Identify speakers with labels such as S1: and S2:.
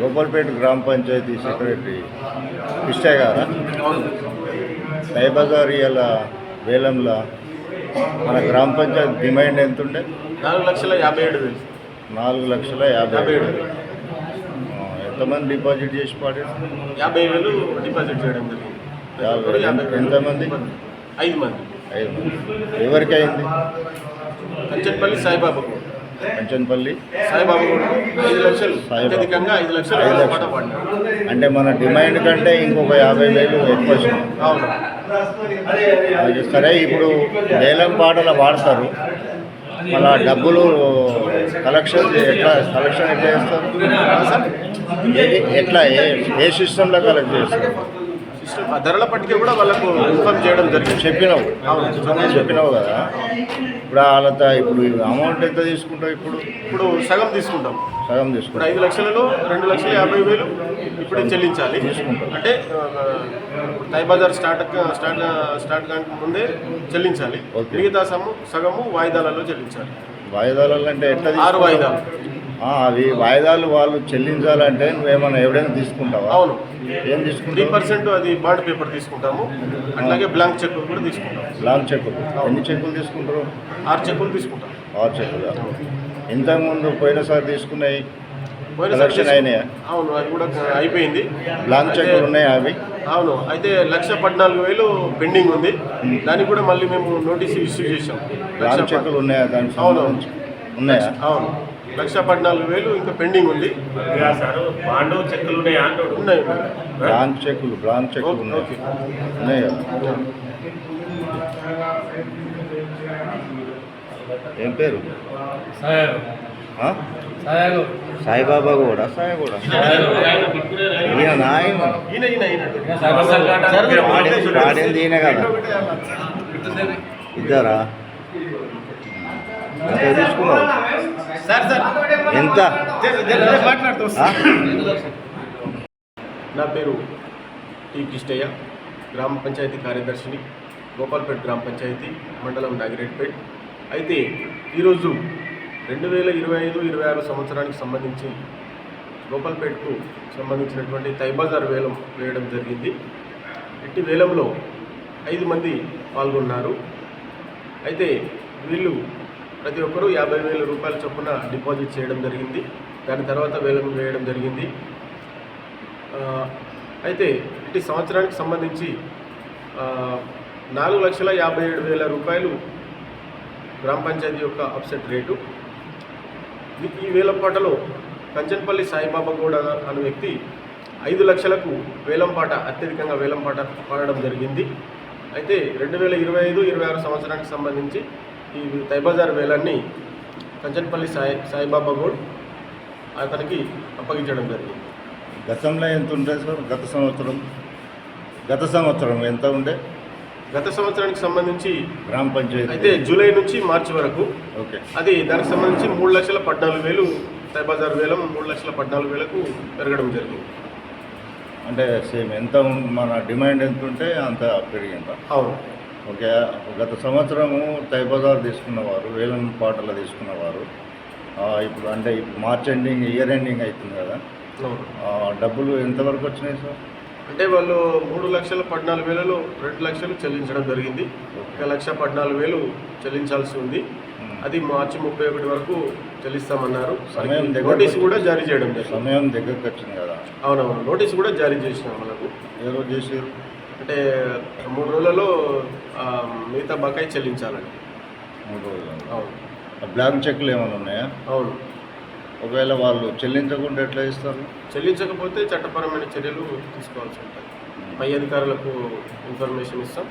S1: గోపాల్పేట గ్రామ పంచాయతీ సెక్రటరీ కృష్ణయ్య గారా? ఇవాళ వేలంలో మన గ్రామ పంచాయతీ డిమాండ్ ఎంత ఉండే
S2: నాలుగు లక్షల యాభై ఏడు వేలు.
S1: నాలుగు లక్షల యాభై
S2: ఏడు
S1: ఎంతమంది డిపాజిట్ చేసి పాడారు?
S2: యాభై వేలు డిపాజిట్ చేయడం జరిగింది.
S1: ఎంతమంది?
S2: ఐదు మంది.
S1: ఐదు మంది. ఎవరికి అయింది?
S2: కంచన్పల్లి సాయిబాబా కూడా
S1: కంచన్పల్లి
S2: సాయిబాబా ఐదు లక్షలు.
S1: సాయిబాబా.
S2: అత్యధికంగా ఐదు లక్షలు
S1: ఐదు
S2: పాట
S1: లక్షలు.
S2: పాడినారు
S1: అంటే మన డిమాండ్ కంటే ఇంకొక యాభై వేలు ఎక్కువ.
S2: అవును.
S1: సరే ఇప్పుడు వేలం పాటలు వాడతారు. మళ్ళా డబ్బులు కలెక్షన్ ఎట్లా కలెక్షన్ ఎట్లా చేస్తారు? ఎట్లా ఏ ఏ సిస్టంలో కలెక్ట్ చేస్తారు?
S2: ధరల పట్టిక కూడా వాళ్ళకు ఇన్ఫార్మ్ చేయడం జరిగింది.
S1: చెప్పినావు.
S2: అవును.
S1: చెప్పినావు కదా. ఇప్పుడు వాళ్ళతో ఇప్పుడు అమౌంట్ ఎంత తీసుకుంటావు ఇప్పుడు?
S2: ఇప్పుడు సగం తీసుకుంటాం.
S1: సగం తీసుకుంటావు.
S2: ఐదు లక్షలలో రెండు లక్షల యాభై వేలు ఇప్పుడే చెల్లించాలి.
S1: తీసుకుంటాం.
S2: అంటే టై బజార్ స్టార్ట్ స్టార్ట్ స్టార్ట్ కాక ముందే చెల్లించాలి. మిగతా సొమ్ము సగము వాయిదాలలో చెల్లించాలి.
S1: వాయిదాలు అంటే ఎట్లా
S2: ఆరు? వాయిదాలు.
S1: అవి వాయిదాలు వాళ్ళు చెల్లించాలంటే నువ్వేమన్నా ఎవిడెన్స్ తీసుకుంటావా?
S2: అవును.
S1: ఏం
S2: త్రీ
S1: తీసుకుంటావు
S2: పర్సెంట్ అది బాండ్ పేపర్ తీసుకుంటాము. అట్లాగే బ్లాంక్ చెక్కులు కూడా తీసుకుంటాం
S1: లాంగ్ చెక్కులు ఎన్ని చెక్కులు తీసుకుంటారు?
S2: ఆరు చెక్కులు తీసుకుంటాం
S1: ఆరు చెక్కులు? ఇంతకుముందు పోయినసారి తీసుకున్నాయి కలెక్షన్ అయినాయా?
S2: అవును అది కూడా అయిపోయింది.
S1: బ్లాంక్ చెక్కులు ఉన్నాయా అవి?
S2: అవును అయితే లక్ష పద్నాలుగు వేలు పెండింగ్ ఉంది. దానికి కూడా మళ్ళీ మేము నోటీస్ ఇష్యూ చేసాం
S1: బ్లాంక్ చెక్కులు ఉన్నాయా దానికి
S2: అవును.
S1: ఉన్నాయా?
S2: అవును. లక్ష పద్నాలుగు వేలు ఇంకా పెండింగ్ ఉంది.
S3: సార్ బాండు చెక్కులు ఉన్నాయా
S2: ఉన్నాయి.
S1: బ్లాంక్ చెక్కులు బ్లాంక్ చెక్కులు ఉన్నాయి. ఉన్నాయి? ఏం పేరు? సాయిబాబా కూడా సాయి కూడా ఈయన నాయన?
S2: ఈయన
S1: కదా ఇద్దరా? ఎంత
S2: సార్
S1: ఎంత?
S2: నా పేరు టి కృష్ణయ్య గ్రామ పంచాయతీ కార్యదర్శిని గోపాల్పేట గ్రామ పంచాయతీ మండలం నాగిరెడ్పేట్ అయితే ఈరోజు రెండు వేల ఇరవై ఐదు ఇరవై ఆరు సంవత్సరానికి సంబంధించి గోపాల్పేటకు సంబంధించినటువంటి తైబజార్ వేలం వేయడం జరిగింది. ఇట్టి వేలంలో ఐదు మంది పాల్గొన్నారు. అయితే వీళ్ళు ప్రతి ఒక్కరూ యాభై వేల రూపాయల చొప్పున డిపాజిట్ చేయడం జరిగింది. దాని తర్వాత వేలం వేయడం జరిగింది. అయితే ఇటు సంవత్సరానికి సంబంధించి నాలుగు లక్షల యాభై ఏడు వేల రూపాయలు గ్రామ పంచాయతీ యొక్క అప్సెట్ రేటు. ఈ- ఈ వేలంపాటలో కంచన్పల్లి సాయిబాబా గౌడ అనే వ్యక్తి ఐదు లక్షలకు వేలంపాట అత్యధికంగా వేలంపాట పాడడం జరిగింది. అయితే రెండు వేల ఇరవై ఐదు ఇరవై ఆరు సంవత్సరానికి సంబంధించి ఈ తైబజార్ వేలాన్ని కంచన్పల్లి సాయి సాయిబాబా గౌడ్ అతనికి అప్పగించడం జరిగింది.
S1: గతంలో ఎంత ఉండే సార్? గత సంవత్సరం. గత సంవత్సరం ఎంత ఉండే?
S2: గత సంవత్సరానికి సంబంధించి
S1: గ్రామ పంచాయతీ.
S2: అయితే జూలై నుంచి మార్చి వరకు
S1: ఓకే.
S2: అది దానికి సంబంధించి మూడు లక్షల పద్నాలుగు వేలు తైబజార్ వేలం మూడు లక్షల పద్నాలుగు వేలకు పెరగడం జరిగింది.
S1: అంటే సేమ్ ఎంత మన డిమాండ్ ఎంత ఉంటే అంత పెరిగిందా?
S2: అవును.
S1: ఓకే గత సంవత్సరము తైబజార్ తీసుకున్నవారు వేలం పాటలు తీసుకున్నవారు. ఇప్పుడు అంటే ఇప్పుడు మార్చ్ ఎండింగ్ ఇయర్ ఎండింగ్ అవుతుంది కదా. డబ్బులు ఎంతవరకు వచ్చినాయి సార్?
S2: అంటే వాళ్ళు మూడు లక్షల పద్నాలుగు వేలలో రెండు లక్షలు చెల్లించడం జరిగింది. ఒక లక్ష పద్నాలుగు వేలు చెల్లించాల్సి ఉంది. అది మార్చి ముప్పై ఒకటి వరకు చెల్లిస్తామన్నారు.
S1: సమయం
S2: నోటీస్ కూడా జారీ చేయడం
S1: సమయం దగ్గరకు వచ్చింది కదా.
S2: అవునవును నోటీస్ కూడా జారీ చేసినాం మనకు.
S1: ఏ రోజు చేసారు
S2: అంటే మూడు మిగతా బకాయి చెల్లించాలండి
S1: మూడు రోజులు.
S2: అవును.
S1: బ్లాంక్ చెక్లు ఏమైనా ఉన్నాయా?
S2: అవును.
S1: ఒకవేళ వాళ్ళు చెల్లించకుండా ఎట్లా ఇస్తారు
S2: చెల్లించకపోతే చట్టపరమైన చర్యలు తీసుకోవాల్సి ఉంటుంది. పై అధికారులకు ఇన్ఫర్మేషన్ ఇస్తాం.